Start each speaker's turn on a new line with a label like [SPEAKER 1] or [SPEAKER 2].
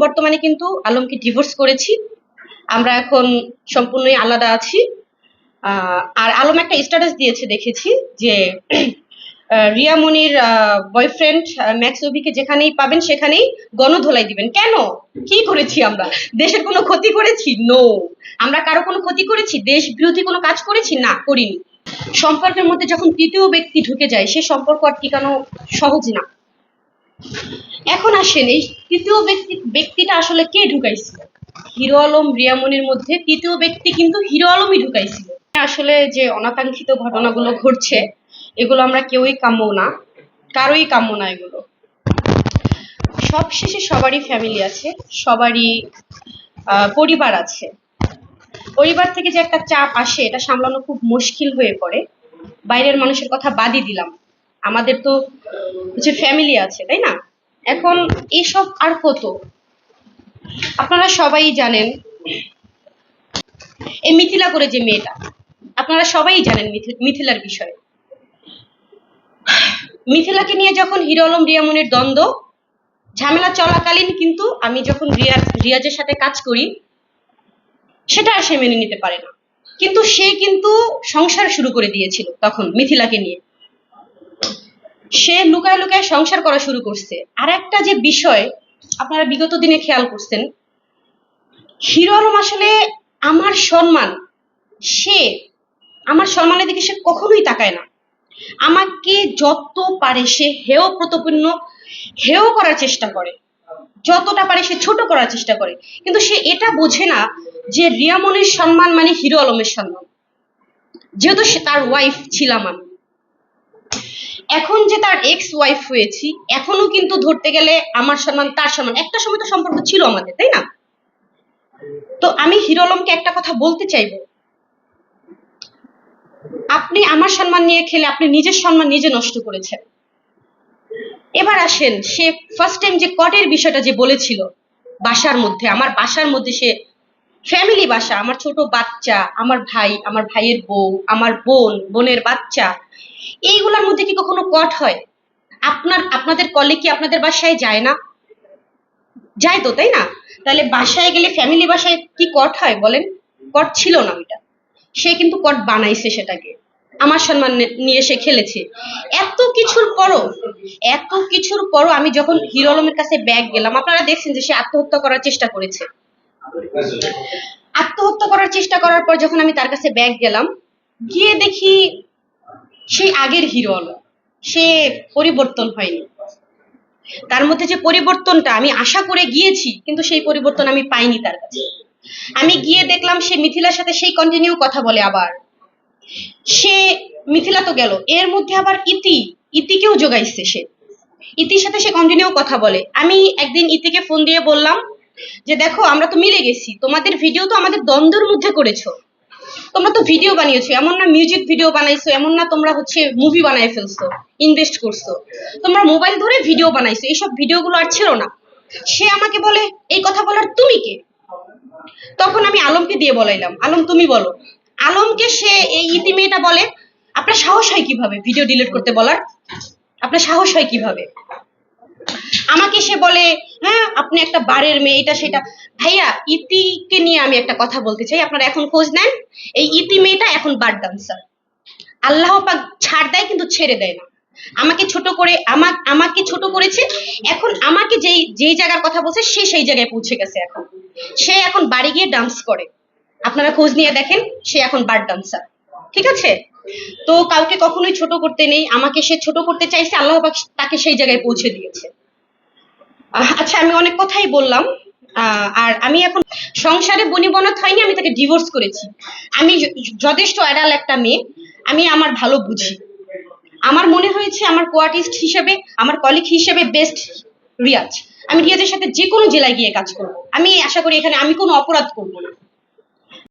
[SPEAKER 1] বর্তমানে কিন্তু আলমকে ডিভোর্স করেছি। আমরা এখন সম্পূর্ণই আলাদা আছি। আর আলম একটা স্ট্যাটাস দিয়েছে দেখেছি যে আহ, রিয়া মনির বয়ফ্রেন্ড ম্যাক্স অভিকে যেখানেই পাবেন সেখানেই গণধোলাই দিবেন। কেন? কি করেছি আমরা? দেশের কোনো ক্ষতি করেছি? নো আমরা কারও কোনো ক্ষতি করেছি? দেশ বিরোধী কোনো কাজ করেছি? না করিনি। সম্পর্কের মধ্যে যখন তৃতীয় ব্যক্তি ঢুকে যায় সে সম্পর্ক আর টিকানো সহজ না। এখন আসেন, এই তৃতীয় ব্যক্তি, ব্যক্তিটা আসলে কে ঢুকাইছিল? হিরো আলম রিয়ামনির মধ্যে তৃতীয় ব্যক্তি কিন্তু হিরো আলমই ঢুকাইছিল। আসলে যে অনাকাঙ্ক্ষিত ঘটনাগুলো ঘটছে, এগুলো আমরা কেউই কাম্য না, কারোই কাম্য না এগুলো। সবশেষে সবারই ফ্যামিলি আছে, সবারই পরিবার আছে। পরিবার থেকে যে একটা চাপ আসে, এটা সামলানো খুব মুশকিল হয়ে পড়ে। বাইরের মানুষের কথা বাদই দিলাম। আমাদের তো হচ্ছে ফ্যামিলি আছে, তাই না? এখন এসব আর কত আপনারা সবাই জানেন, এই মিথিলা করে যে মেয়েটা, আপনারা সবাই জানেন মিথিলার বিষয়ে। মিথিলাকে নিয়ে যখন হিরো আলম রিয়ামনির দ্বন্দ্ব, ঝামেলা চলাকালীন কিন্তু আমি যখন রিয়াজ রিয়াজের সাথে কাজ করি, সেটা আর সে মেনে নিতে পারে না। কিন্তু সে কিন্তু সংসার শুরু করে দিয়েছিল তখন মিথিলাকে নিয়ে। সে লুকায় লুকায় সংসার করা শুরু করছে। আর একটা যে বিষয়, আপনারা বিগত দিনে খেয়াল করছেন, হিরো আলম আসলে আমার সম্মান, সে আমার সম্মানের দিকে সে কখনোই তাকায় না। আমাকে যত পারে সে হেয় প্রতপূর্ণ হেয় করার চেষ্টা করে। যতটা পারে সে ছোট করার চেষ্টা করে। কিন্তু সে এটা বোঝে না যে রিয়ামনির সম্মান মানে হিরো আলমের সম্মান। যেহেতু সে তার ওয়াইফ ছিলাম আমি। এখন যে তার এক্স ওয়াইফ হয়েছি, এখনও কিন্তু ধরতে গেলে আমার সম্মান তার সম্মান একটা সময় তো সম্পর্ক ছিল আমাদের, তাই না? তো আমি হিরো আলমকে একটা কথা বলতে চাইব। আপনি আমার সম্মান নিয়ে খেলে আপনি নিজের সম্মান নিজে নষ্ট করেছেন। এবার আসেন, সে ফার্স্ট টাইম যে কটের বিষয়টা যে বলেছিল, বাসার মধ্যে, আমার বাসার মধ্যে সে ফ্যামিলি বাসা, আমার ছোট বাচ্চা, আমার ভাই, আমার ভাইয়ের বউ, আমার বোন, বোনের বাচ্চা, এইগুলোর মধ্যে কি কখনো কট হয়? আপনার, আপনাদের কলে কি আপনাদের বাসায় যায় না? যায় তো, তাই না? তাহলে বাসায় গেলে ফ্যামিলি বাসায় কি কট হয় বলেন? কট ছিল না ওইটা। সে কিন্তু কট বানাইছে সেটাকে। আমার সম্মান নিয়ে সে খেলেছে। এত কিছুর পরও, এত কিছুর পরও আমি যখন হিরো আলমের কাছে ব্যাগ গেলাম, আপনারা দেখছেন যে সে আত্মহত্যা করার চেষ্টা করেছে। আত্মহত্যা করার চেষ্টা করার পর যখন আমি তার কাছে ব্যাগ গেলাম, গিয়ে দেখি সেই আগের হিরো আলম সে পরিবর্তন হয়নি। তার মধ্যে যে পরিবর্তনটা আমি আশা করে গিয়েছি, কিন্তু সেই পরিবর্তন আমি পাইনি তার কাছে। আমি গিয়ে দেখলাম সে মিথিলার সাথে সেই কন্টিনিউ কথা বলে আবার। সে মিথিলা তো গেল, এর মধ্যে আবার ইতি, ইতিকেও যোগাইছে সে। ইতির সাথে সে কন্টিনিউ কথা বলে। আমি একদিন ইতিকে ফোন দিয়ে বললাম যে দেখো, আমরা তো মিলে গেছি। তোমাদের ভিডিও তো আমাদের দ্বন্দ্বের মধ্যে করেছ। তোমরা তো ভিডিও বানিয়েছো। এমন না মিউজিক ভিডিও বানাইছো, এমন না তোমরা হচ্ছে মুভি বানাই ফেলছো ইনভেস্ট করছ। তোমরা মোবাইল ধরে ভিডিও বানাইছো। এইসব ভিডিওগুলো আর ছিল না। সে আমাকে বলে, এই কথা বলার তুমি কে? তখন আমি আলমকে দিয়ে বলাইলাম, আলম, তুমি বলো। আলমকে সে এই ইতি মেয়েটা বলে, আপনার সাহস হয় কীভাবে ভিডিও ডিলিট করতে বলার? আপনার সাহস হয় কীভাবে? আমাকে সে বলে আপনি একটা বারের মেয়ে, এটা সেটা। ভাইয়া, ইতিকে নিয়ে আমি একটা কথা বলতে চাই, আপনারা এখন খোঁজ নেন। এই ইতি মেয়েটা এখন বার ডান্সার আল্লাহ পাক ছাড় দেয় কিন্তু ছেড়ে দেয় না। আমাকে ছোট করে, আমা, আমাকে ছোট করেছে, এখন আমাকে যেই যেই জায়গার কথা বলছে, সে সেই জায়গায় পৌঁছে গেছে এখন। সে এখন বাড়ি গিয়ে ডান্স করে। আপনারা খোঁজ নিয়ে দেখেন, সে এখন বার ডান্সার ঠিক আছে? তো কাউকে কখনোই ছোট করতে নেই। আমাকে সে ছোট করতে চাইছে, আল্লাহ পাক তাকে সেই জায়গায় পৌঁছে দিয়েছে। আচ্ছা আমি অনেক কথাই বললাম। আর আমি এখন সংসারে বনিবনত হয়নি, আমি তাকে ডিভোর্স করেছি। আমি যথেষ্ট অ্যাডাল একটা মেয়ে, আমি আমার ভালো বুঝি। আমার মনে হয়েছে আমার কোয়ার্টিস্ট হিসেবে, আমার কলিগ হিসেবে বেস্ট রিয়াজ। আমি রিয়াজের সাথে যে কোনো জেলায় গিয়ে কাজ করব। আমি আশা করি এখানে আমি কোনো অপরাধ করব না।